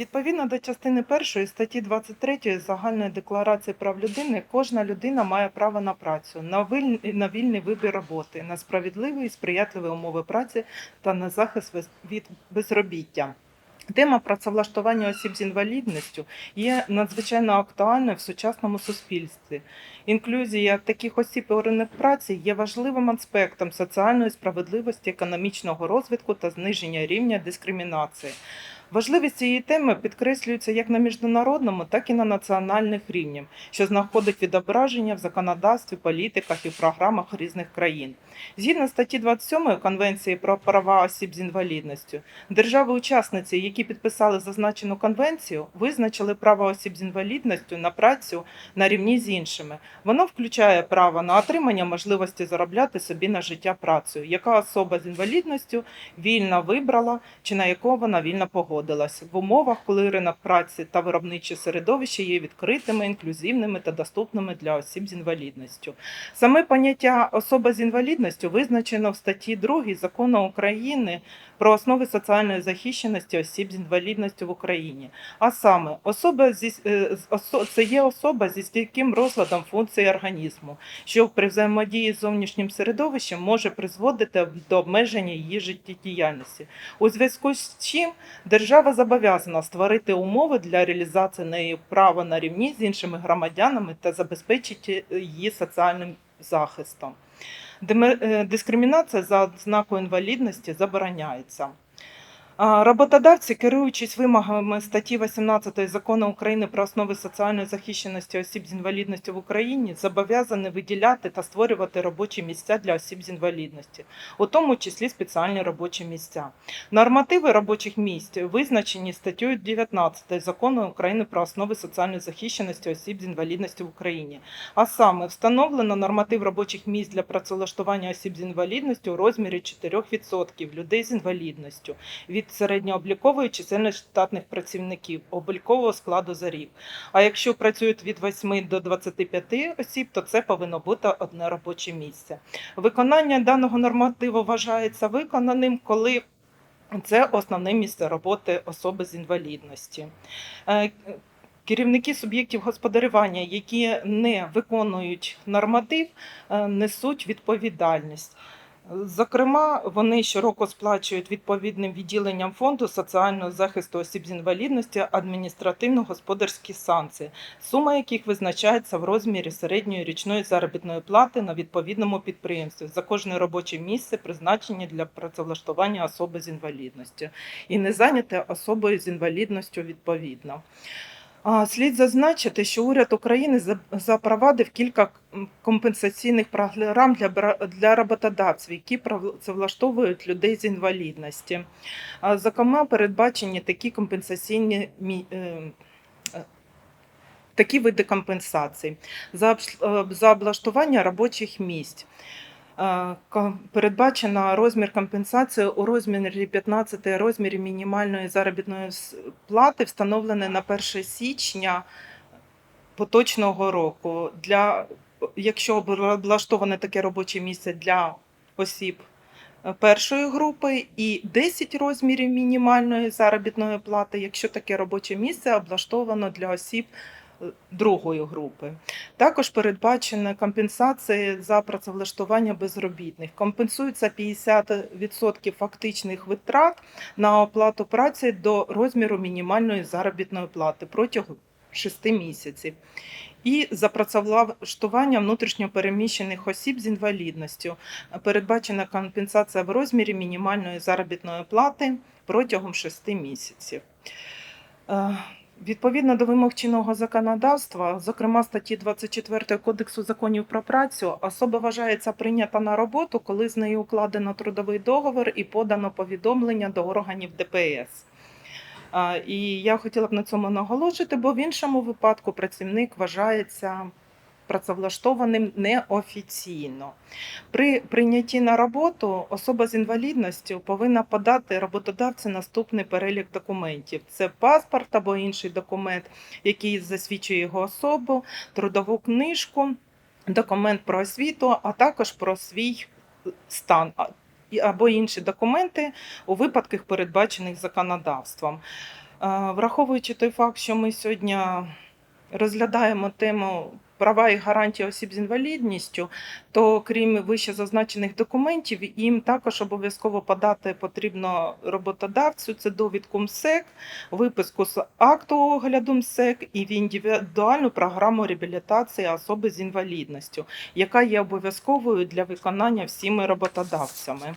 Відповідно до частини першої статті 23 Загальної декларації прав людини, кожна людина має право на працю, на вильний, на вільний вибір роботи, на справедливі і сприятливі умови праці та на захист від безробіття. Тема працевлаштування осіб з інвалідністю є надзвичайно актуальною в сучасному суспільстві. Інклюзія таких осіб у ринок праці є важливим аспектом соціальної справедливості, економічного розвитку та зниження рівня дискримінації. Важливість цієї теми підкреслюється як на міжнародному, так і на національних рівнях, що знаходить відображення в законодавстві, політиках і програмах різних країн. Згідно статті 27 Конвенції про права осіб з інвалідністю, держави-учасниці, які підписали зазначену конвенцію, визначили право осіб з інвалідністю на працю на рівні з іншими. Воно включає право на отримання можливості заробляти собі на життя працею, яка особа з інвалідністю вільно вибрала чи на якого вона вільно погодилась в умовах, коли ринок праці та виробниче середовище є відкритими, інклюзивними та доступними для осіб з інвалідністю. Саме поняття особа з інвалідністю визначено в статті 2 закону України про основи соціальної захищеності осіб з інвалідністю в Україні. А саме, особа зі е, це є особа зі стійким розладом функцій організму, що при взаємодії з зовнішнім середовищем може призводити до обмеження її життєдіяльності. У зв'язку з чим держава зобов'язана створити умови для реалізації неї права на рівні з іншими громадянами та забезпечити її соціальним захистом. Е, Дискримінація за ознакою інвалідності забороняється. Роботодавці, керуючись вимогами статті 18 закону України про основи соціальної захищеності осіб з інвалідністю в Україні, зобов'язані виділяти та створювати робочі місця для осіб з інвалідності, у тому числі спеціальні робочі місця. Нормативи робочих місць визначені статтею 19 закону України про основи соціальної захищеності осіб з інвалідністю в Україні. А саме встановлено норматив робочих місць для працевлаштування осіб з інвалідністю у розмірі 4% людей з інвалідністю від середньооблікової чисельності штатних працівників облікового складу за рік. А якщо працюють від 8 до 25 осіб, то це повинно бути одне робоче місце. Виконання даного нормативу вважається виконаним, коли це основне місце роботи особи з інвалідності. Е, Керівники суб'єктів господарювання, які не виконують норматив, е, несуть відповідальність. Зокрема, вони щороку сплачують відповідним відділенням фонду соціального захисту осіб з інвалідності адміністративно-господарські санкції, сума яких визначається в розмірі середньої річної заробітної плати на відповідному підприємстві за кожне робоче місце, призначення для працевлаштування особи з інвалідністю, і не зайняте особою з інвалідністю відповідно. Слід зазначити, що уряд України за- запровадив кілька компенсаційних програм для для роботодавців, які працевлаштовують людей з інвалідності. Зокрема, передбачені такі компенсаційні е, е, такі види компенсацій за е, за облаштування робочих місць. Передбачено розмір компенсації у розмірі 15 розмірі мінімальної заробітної плати, встановлений на 1 січня поточного року. Для, якщо облаштоване таке робоче місце для осіб е, першої групи і 10 розмірів мінімальної заробітної плати, якщо таке робоче місце облаштовано для осіб другої групи. Також передбачені компенсації за працевлаштування безробітних. Компенсується 50% фактичних витрат на оплату праці до розміру мінімальної заробітної плати протягом 6 місяців. І за працевлаштування внутрішньопереміщених осіб з інвалідністю передбачена компенсація в розмірі мінімальної заробітної плати протягом 6 місяців. Відповідно до вимог чинного законодавства, зокрема статті 24 Кодексу законів про працю, особа вважається прийнята на роботу, коли з нею укладено трудовий договор і подано повідомлення до органів ДПС. І я хотіла б на цьому наголошити, бо в іншому випадку працівник вважається працевлаштованим неофіційно. При прийнятті на роботу особа з інвалідністю повинна подати роботодавцю наступний перелік документів: це паспорт або інший документ, який засвідчує його особу, трудову книжку, документ про освіту, а також про свій стан. Або інші документи у випадках, передбачених законодавством. Враховуючи той факт, що ми сьогодні розглядаємо тему права і гарантії осіб з інвалідністю, то крім вище зазначених документів, їм також обов'язково подати потрібно роботодавцю це довідку МСЕК, виписку з акту огляду МСЕК і в індивідуальну програму реабілітації особи з інвалідністю, яка є обов'язковою для виконання всіми роботодавцями.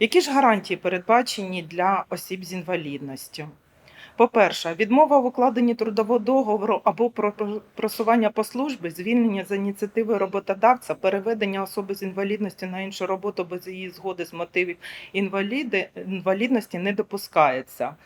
Які ж гарантії передбачені для осіб з інвалідністю? По-перше, відмова в укладенні трудового договору або про про- просування по службі, звільнення за ініціативи роботодавця, переведення особи з інвалідності на іншу роботу без її згоди з мотивів інваліди, інвалідності не допускається.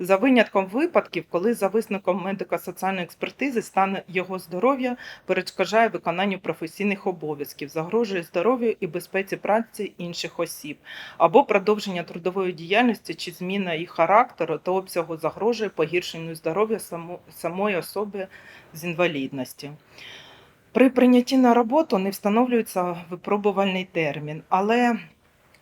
За винятком випадків, коли за висновком медико-соціальної експертизи стан його здоров'я перешкоджає виконанню професійних обов'язків, загрожує здоров'ю і безпеці праці інших осіб, або продовження трудової діяльності чи зміна їх характеру та обсягу загрожує погіршенню здоров'я самої особи з інвалідністю. При прийнятті на роботу не встановлюється випробувальний термін, але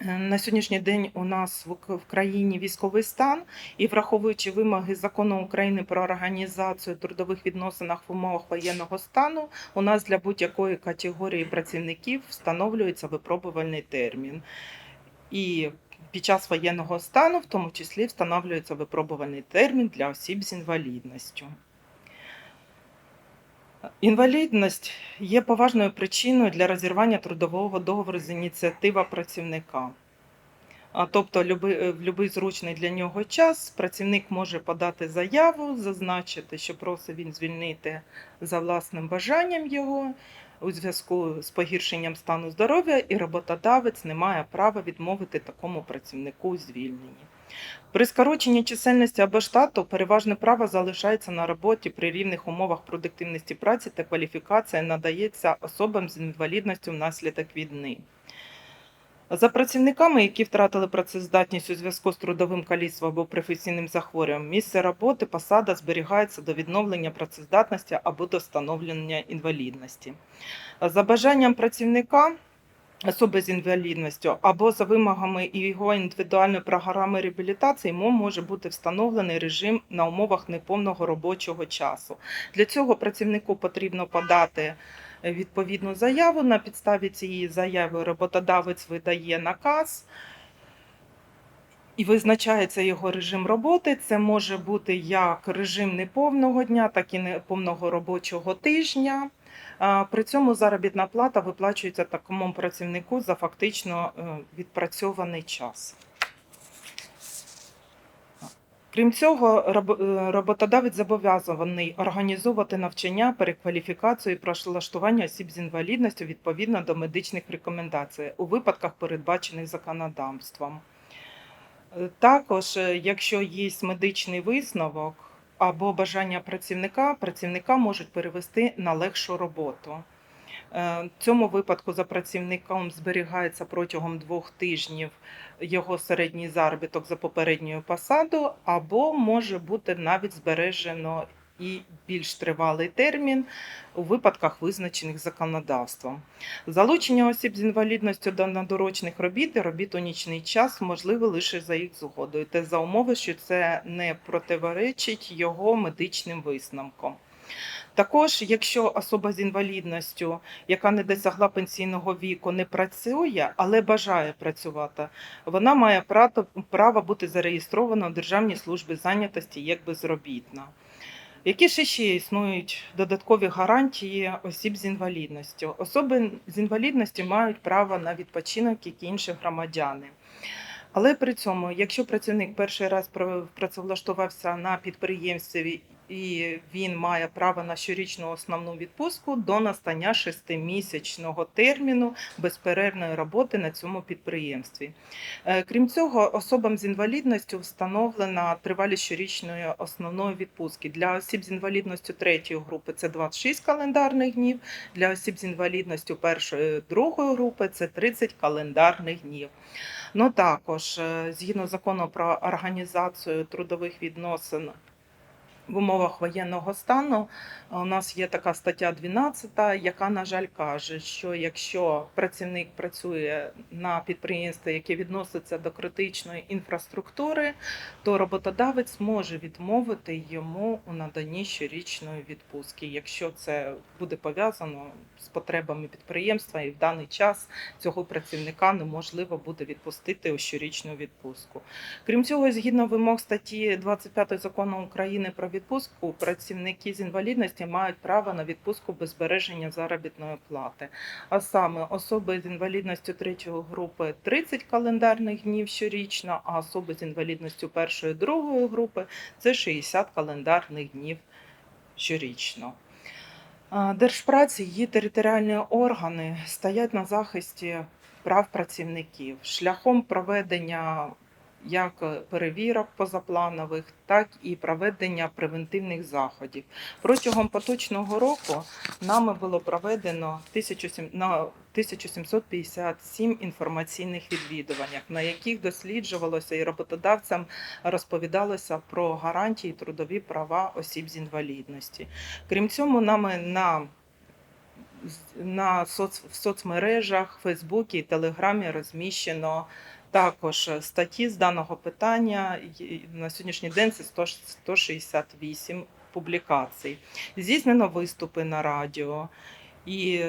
на сьогоднішній день у нас в країні військовий стан, і враховуючи вимоги закону України про організацію трудових відносинах в умовах воєнного стану, у нас для будь-якої категорії працівників встановлюється випробувальний термін. І під час воєнного стану, в тому числі, встановлюється випробувальний термін для осіб з інвалідністю. Інвалідність є поважною причиною для розірвання трудового договору з ініціатива працівника. Тобто, е, в будь-який зручний для нього час працівник може подати заяву, зазначити, що просить він звільнити за власним бажанням його у зв'язку з погіршенням стану здоров'я, і роботодавець не має права відмовити такому працівнику у звільненні. При скороченні чисельності або штату переважне право залишається на роботі при рівних умовах продуктивності праці та кваліфікація надається особам з інвалідністю внаслідок війни. За працівниками, які втратили працездатність у зв'язку з трудовим каліцтвом або професійним захворюванням, місце роботи, посада зберігається до відновлення працездатності або до встановлення інвалідності. За бажанням працівника, особи з інвалідністю, або за вимогами його індивідуальної програми реабілітації, йому може бути встановлений режим на умовах неповного робочого часу. Для цього працівнику потрібно подати відповідну заяву. На підставі цієї заяви роботодавець видає наказ. І визначається його режим роботи. Це може бути як режим неповного дня, так і неповного робочого тижня. При цьому заробітна плата виплачується такому працівнику за фактично е, відпрацьований час. Крім цього, е, роботодавець зобов'язаний організовувати навчання, перекваліфікацію і працевлаштування осіб з інвалідністю відповідно до медичних рекомендацій у випадках, передбачених законодавством. Е, Також, якщо є медичний висновок або бажання працівника, працівника можуть перевести на легшу роботу. Е, В цьому випадку за працівником зберігається протягом двох тижнів його середній заробіток за попередньою посаду, або може бути навіть збережено і більш тривалий термін у випадках, визначених законодавством. Залучення осіб з інвалідністю до надурочних робіт і робіт у нічний час можливо лише за їх згодою, та за умови, що це не противоречить його медичним висновкам. Також, якщо особа з інвалідністю, яка не досягла пенсійного віку, не працює, але бажає працювати, вона має право, бути зареєстрована у Державній службі зайнятості як безробітна. Які ще ще існують додаткові гарантії осіб з інвалідністю? Особи з інвалідністю мають право на відпочинок, як і інші громадяни. Але при цьому, якщо працівник перший раз пра- працевлаштувався на підприємстві і він має право на щорічну основну відпустку до настання шестимісячного терміну безперервної роботи на цьому підприємстві. Е, Крім цього, особам з інвалідністю встановлена тривалість щорічної основної відпустки. Для осіб з інвалідністю третьої групи це 26 календарних днів, для осіб з інвалідністю першої другої групи це 30 календарних днів. Ну також е, згідно закону про організацію трудових відносин в умовах воєнного стану у нас є така стаття 12, яка, на жаль, каже, що якщо працівник працює на підприємстві, яке відноситься до критичної інфраструктури, то роботодавець може відмовити йому у наданні щорічної відпустки, якщо це буде пов'язано з потребами підприємства, і в даний час цього працівника неможливо буде відпустити у щорічну відпустку. Крім цього, згідно вимог статті 25 закону України про відпустку, працівники з інвалідності мають право на відпустку без збереження заробітної плати. А саме особи з інвалідністю третьої групи 30 календарних днів щорічно, а особи з інвалідністю першої другої групи це 60 календарних днів щорічно. Держпраці, її територіальні органи стоять на захисті прав працівників шляхом проведення як е, перевірок позапланових, так і проведення превентивних заходів. Протягом поточного року нами було проведено 1700 на 1757 інформаційних відвідуваннях, на яких досліджувалося і роботодавцям розповідалося про гарантії трудові права осіб з інвалідності. Крім цього, нами на на соц, в соцмережах, Фейсбуці і Телеграмі розміщено також статті з даного питання. На сьогоднішній день це 100 168 публікацій. Здійснено виступи на радіо і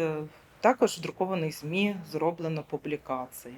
також в друкованих ЗМІ зроблено публікації.